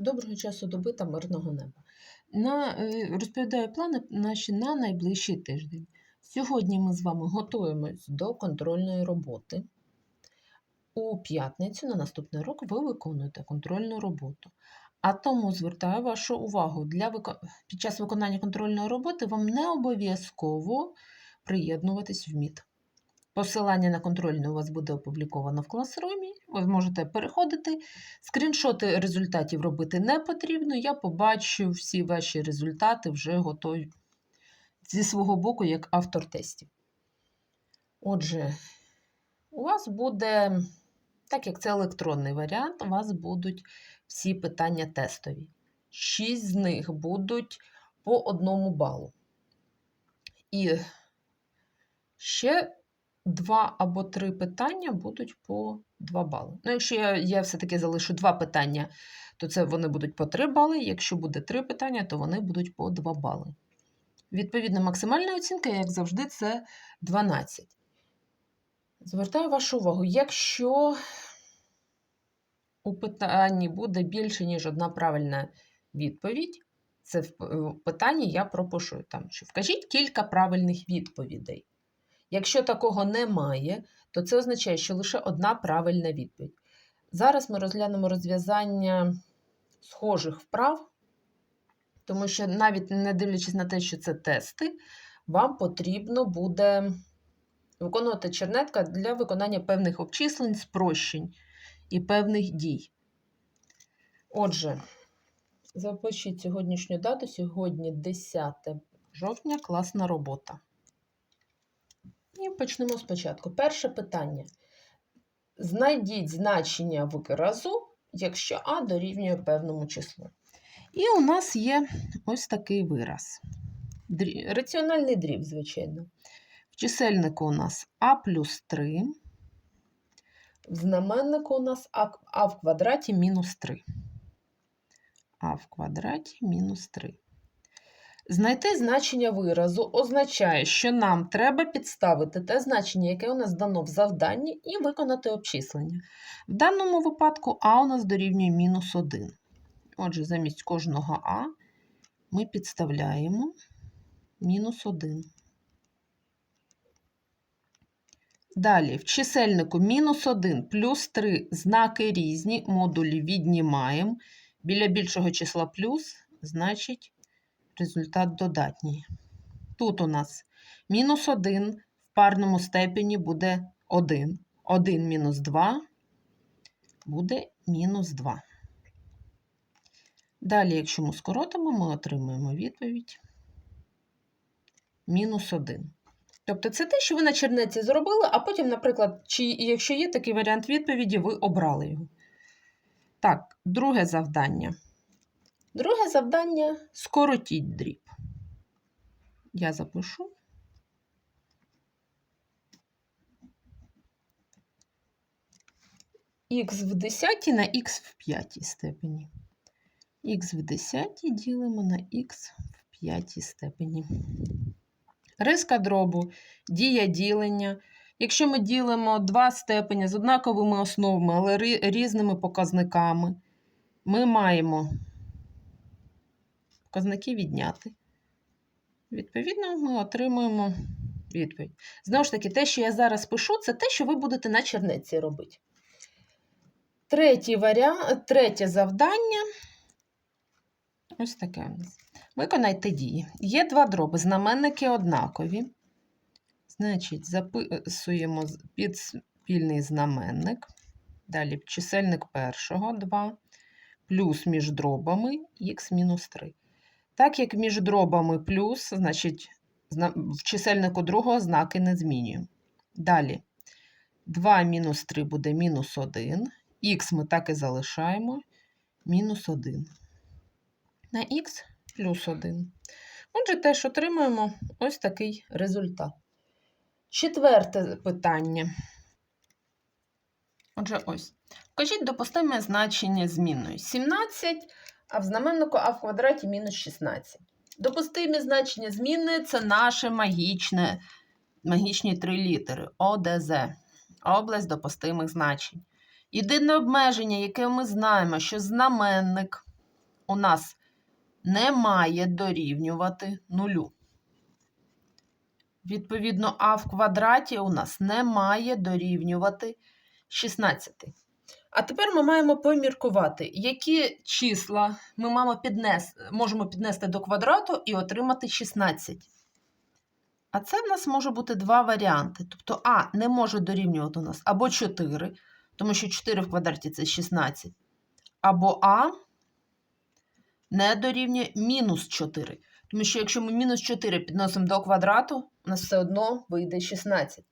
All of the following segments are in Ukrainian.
Доброго часу доби та мирного неба. На, е, розповідаю плани наші на найближчий тиждень. Сьогодні ми з вами готуємось до контрольної роботи. У п'ятницю на наступний рок ви виконуєте контрольну роботу. А тому звертаю вашу увагу, для вико... під час виконання контрольної роботи вам не обов'язково приєднуватись в МІТ. Посилання на контрольну у вас буде опубліковано в класрумі. Ви можете переходити. Скріншоти результатів робити не потрібно. Я побачу всі ваші результати вже готові зі свого боку, як автор тестів. Отже, у вас буде, так як це електронний варіант, у вас будуть всі питання тестові. Шість з них будуть по одному балу. І ще два або три питання будуть по 2 бали. Ну, якщо я, я все-таки залишу два питання, то це вони будуть по 3 бали. Якщо буде три питання, то вони будуть по 2 бали. Відповідно, максимальна оцінка, як завжди, це 12. Звертаю вашу увагу, якщо у питанні буде більше, ніж одна правильна відповідь, це в питанні я пропишу там, що вкажіть кілька правильних відповідей. Якщо такого немає, то це означає, що лише одна правильна відповідь. Зараз ми розглянемо розв'язання схожих вправ, тому що навіть не дивлячись на те, що це тести, вам потрібно буде виконувати чернетка для виконання певних обчислень, спрощень і певних дій. Отже, запишіть сьогоднішню дату, сьогодні 10 жовтня, класна робота. І почнемо спочатку. Перше питання. Знайдіть значення виразу, якщо А дорівнює певному числу. І у нас є ось такий вираз. Дрі... Раціональний дріб, звичайно. В чисельнику у нас А плюс 3. В знаменнику у нас А, а в квадраті мінус 3. А в квадраті мінус 3. Знайти значення виразу означає, що нам треба підставити те значення, яке у нас дано в завданні, і виконати обчислення. В даному випадку А у нас дорівнює мінус 1. Отже, замість кожного А ми підставляємо мінус 1. Далі, в чисельнику мінус 1 плюс 3 знаки різні, модулі віднімаємо. Біля більшого числа плюс, значить результат додатній. Тут у нас мінус 1 в парному степені буде 1. 1 мінус 2 буде мінус 2. Далі, якщо ми скоротимо, ми отримуємо відповідь мінус 1. Тобто це те, що ви на чернеці зробили, а потім, наприклад, чи якщо є такий варіант відповіді, ви обрали його. Так, друге завдання. Друге завдання скоротіть дріб. Я запишу. Х в 10 на х в 5 степені. Х в 10 ділимо на х в 5 степені. Риска дробу, дія ділення. Якщо ми ділимо два степені з однаковими основами, але різними показниками, ми маємо показники відняти. Відповідно, ми отримуємо відповідь. Знову ж таки, те, що я зараз пишу, це те, що ви будете на чернеці робити. Третій варіант, Третє завдання. Ось таке у нас. Виконайте дії. Є два дроби, знаменники однакові. Значить, записуємо під спільний знаменник. Далі чисельник першого 2, плюс між дробами х мінус 3. Так як між дробами плюс, значить, в чисельнику другого знаки не змінюємо. Далі 2 мінус 3 буде мінус 1. Х ми так і залишаємо мінус 1. На х плюс 1. Отже, теж отримуємо ось такий результат. Четверте питання. Отже, ось. Вкажіть допустиме значення змінної 17, а в знаменнику а в квадраті мінус 16. Допустимі значення змінної це наше магічне, магічні три літери ОДЗ, область допустимих значень. Єдине обмеження, яке ми знаємо, що знаменник у нас не має дорівнювати нулю. Відповідно, а в квадраті у нас не має дорівнювати 16. А тепер ми маємо поміркувати, які числа ми маємо піднес, можемо піднести до квадрату і отримати 16. А це в нас може бути два варіанти. Тобто А не може дорівнювати у нас або 4, тому що 4 в квадраті це 16, або А не дорівнює мінус 4. Тому що якщо ми мінус 4 підносимо до квадрату, у нас все одно вийде 16.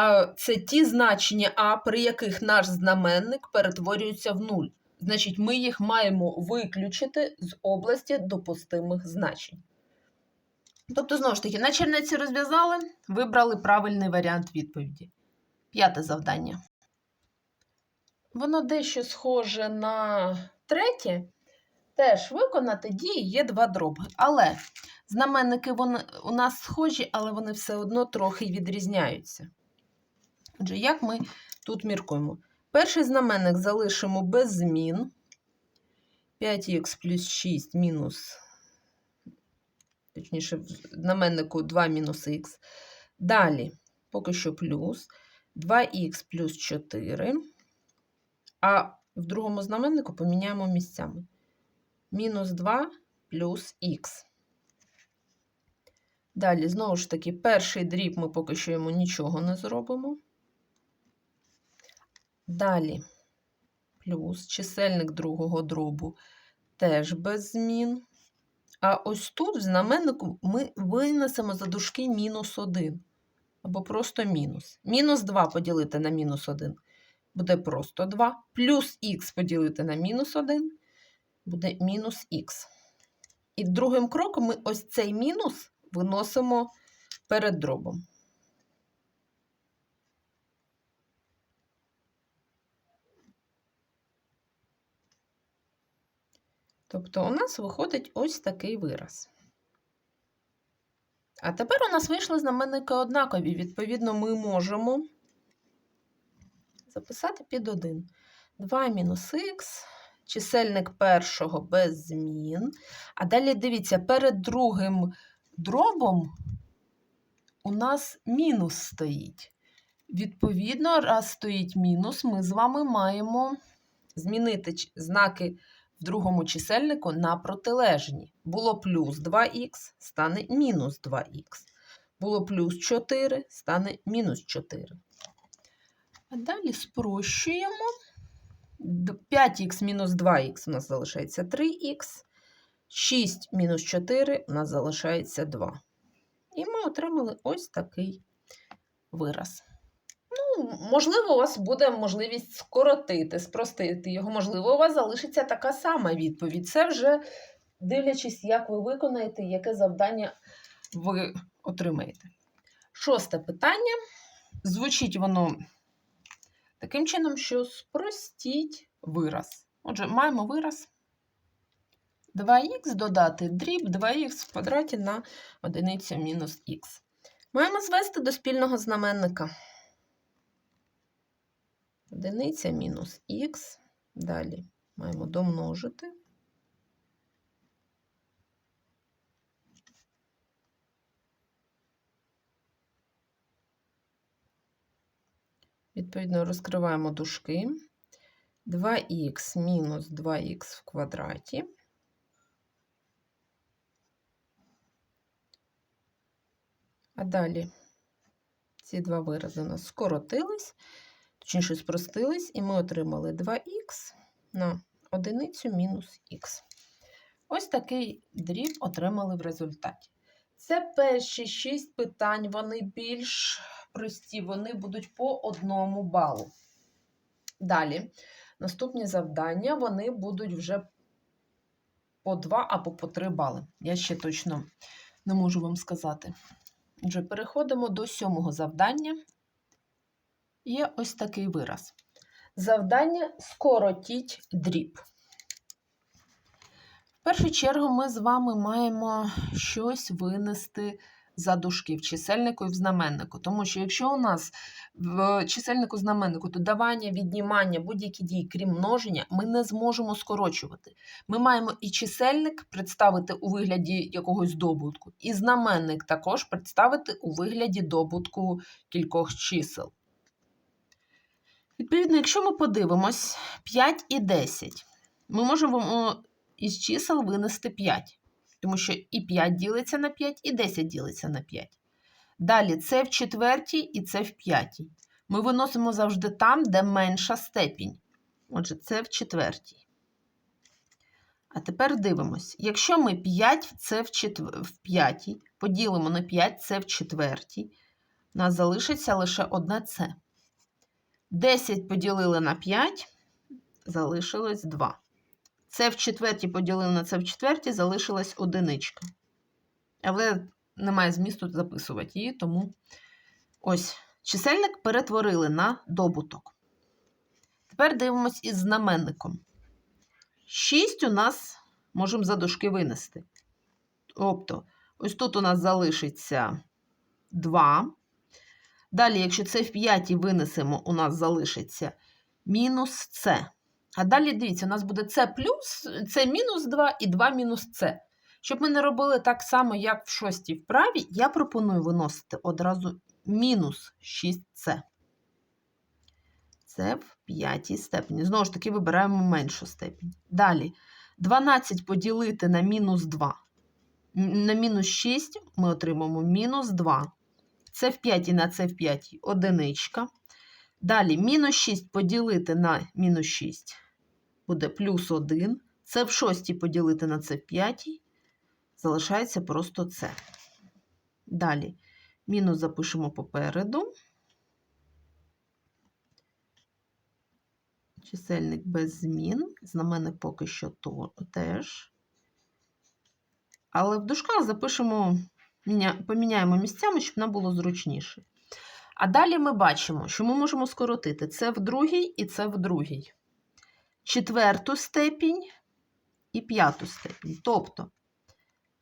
А це ті значення А, при яких наш знаменник перетворюється в 0. Значить, ми їх маємо виключити з області допустимих значень. Тобто, знову ж таки, на черниці розв'язали, вибрали правильний варіант відповіді. П'яте завдання. Воно дещо схоже на третє. Теж виконати дії є два дроби. Але знаменники вони, у нас схожі, але вони все одно трохи відрізняються. Отже, як ми тут міркуємо? Перший знаменник залишимо без змін. 5х плюс 6 мінус, точніше, в знаменнику 2 мінус х. Далі, поки що плюс 2х плюс 4. А в другому знаменнику поміняємо місцями. Мінус 2 плюс х. Далі, знову ж таки, перший дріб ми поки що йому нічого не зробимо. Далі плюс чисельник другого дробу теж без змін. А ось тут в знаменнику ми винесемо за дужки мінус 1. Або просто мінус. Мінус 2 поділити на мінус 1 буде просто 2. Плюс х поділити на мінус 1 буде мінус х. І другим кроком ми ось цей мінус виносимо перед дробом. Тобто у нас виходить ось такий вираз. А тепер у нас вийшли знаменники однакові. Відповідно, ми можемо записати під 1. 2 мінус х, чисельник першого без змін. А далі дивіться, перед другим дробом у нас мінус стоїть. Відповідно, раз стоїть мінус, ми з вами маємо змінити знаки в другому чисельнику на протилежні. Було плюс 2х, стане мінус 2х. Було плюс 4, стане мінус 4. А далі спрощуємо. 5х мінус 2х у нас залишається 3х. 6 мінус 4 у нас залишається 2. І ми отримали ось такий вираз. Можливо, у вас буде можливість скоротити, спростити його. Можливо, у вас залишиться така сама відповідь. Це вже дивлячись, як ви виконаєте, яке завдання ви отримаєте. Шосте питання. Звучить воно таким чином, що спростіть вираз. Отже, маємо вираз 2х додати дріб 2х в квадраті на одиницю мінус х. Маємо звести до спільного знаменника. Одиниця мінус х. Далі маємо домножити. Відповідно, розкриваємо дужки. 2х мінус 2х в квадраті. А далі ці два вирази у нас скоротились, точніше спростились, і ми отримали 2х на одиницю мінус х. Ось такий дріб отримали в результаті. Це перші шість питань, вони більш прості, вони будуть по одному балу. Далі, наступні завдання, вони будуть вже по 2 або по 3 бали. Я ще точно не можу вам сказати. Отже, переходимо до сьомого завдання. Є ось такий вираз. Завдання скоротіть дріб. В першу чергу ми з вами маємо щось винести за дужки в чисельнику і в знаменнику. Тому що якщо у нас в чисельнику знаменнику додавання, віднімання, будь-які дії, крім множення, ми не зможемо скорочувати. Ми маємо і чисельник представити у вигляді якогось добутку, і знаменник також представити у вигляді добутку кількох чисел. Відповідно, якщо ми подивимось 5 і 10, ми можемо із чисел винести 5, тому що і 5 ділиться на 5, і 10 ділиться на 5. Далі це в четвертій і це в п'ятій. Ми виносимо завжди там, де менша степінь. Отже, це в четвертій. А тепер дивимось. Якщо ми 5 це в, четвер... в п'ятій, поділимо на 5 це в четвертій, у нас залишиться лише одне це. 10 поділили на 5, залишилось 2. Це в четвертій поділили на це в четвертій, залишилась одиничка. Але немає змісту записувати її, тому ось чисельник перетворили на добуток. Тепер дивимось із знаменником. 6 у нас можемо за дужки винести. Тобто, ось тут у нас залишиться 2. Далі, якщо це в п'ятій винесемо, у нас залишиться мінус С. А далі, дивіться, у нас буде С плюс, С мінус 2 і 2 мінус С. Щоб ми не робили так само, як в шостій вправі, я пропоную виносити одразу мінус 6С. Це в п'ятій степені. Знову ж таки, вибираємо меншу степень. Далі, 12 поділити на мінус 2. На мінус 6 ми отримаємо мінус 2. Це в п'ятій на це в п'ятій одиничка. Далі мінус 6 поділити на мінус 6 буде плюс 1. Це в шостій поділити на це в п'ятій. Залишається просто це. Далі мінус запишемо попереду. Чисельник без змін. Знаменник поки що то, теж. Але в дужках запишемо, поміняємо місцями, щоб нам було зручніше. А далі ми бачимо, що ми можемо скоротити це в другій і це в другій. Четверту степінь і п'яту степінь. Тобто,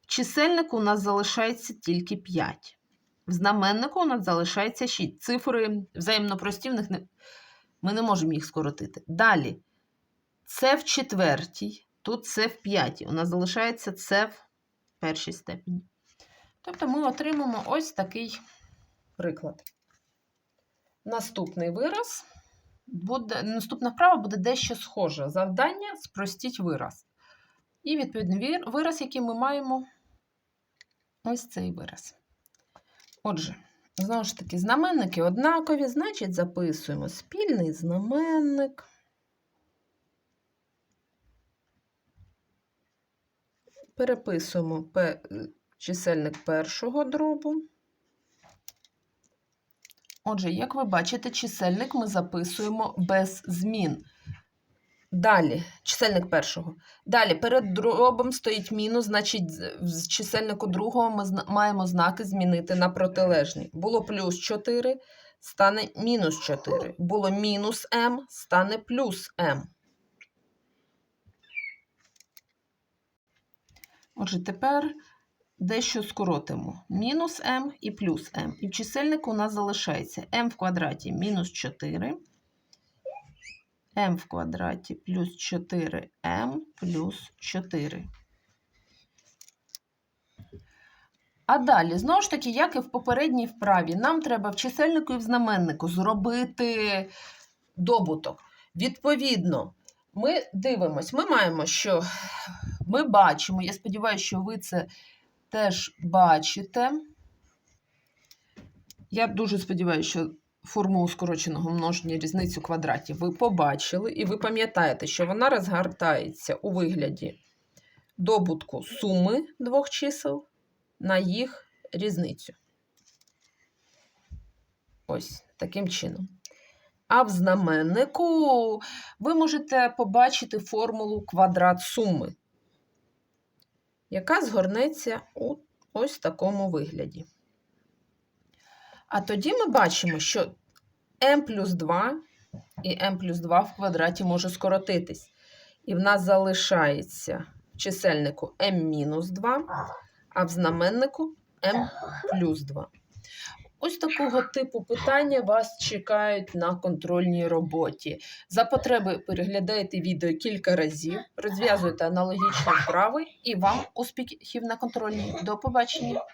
в чисельнику у нас залишається тільки 5. В знаменнику у нас залишається 6. Цифри взаємно прості, в них не... ми не можемо їх скоротити. Далі, це в четвертій, тут це в п'ятій. У нас залишається це в першій степені. Тобто ми отримаємо ось такий приклад. Наступний вираз буде, наступна вправа буде дещо схоже. Завдання спростіть вираз. І, відповідний вираз, який ми маємо, ось цей вираз. Отже, знову ж таки, знаменники однакові, значить, записуємо спільний знаменник. Переписуємо чисельник першого дробу. Отже, як ви бачите, чисельник ми записуємо без змін. Далі, чисельник першого. Далі, перед дробом стоїть мінус, значить, з чисельнику другого ми маємо знаки змінити на протилежний. Було плюс 4, стане мінус 4. Було мінус m, стане плюс m. Отже, тепер дещо скоротимо. Мінус m і плюс m. І в чисельнику у нас залишається m в квадраті мінус 4, m в квадраті плюс 4m плюс 4. А далі, знову ж таки, як і в попередній вправі, нам треба в чисельнику і в знаменнику зробити добуток. Відповідно, ми дивимось, ми маємо, що ми бачимо, я сподіваюся, що ви це теж бачите. Я дуже сподіваюся, що формулу скороченого множення різницю квадратів ви побачили, і ви пам'ятаєте, що вона розгортається у вигляді добутку суми двох чисел на їх різницю. Ось таким чином. А в знаменнику ви можете побачити формулу квадрат суми яка згорнеться у ось такому вигляді. А тоді ми бачимо, що m плюс 2 і m плюс 2 в квадраті може скоротитись. І в нас залишається в чисельнику m мінус 2, а в знаменнику m плюс 2. Ось такого типу питання вас чекають на контрольній роботі. За потреби переглядайте відео кілька разів, розв'язуйте аналогічні вправи і вам успіхів на контрольній. До побачення!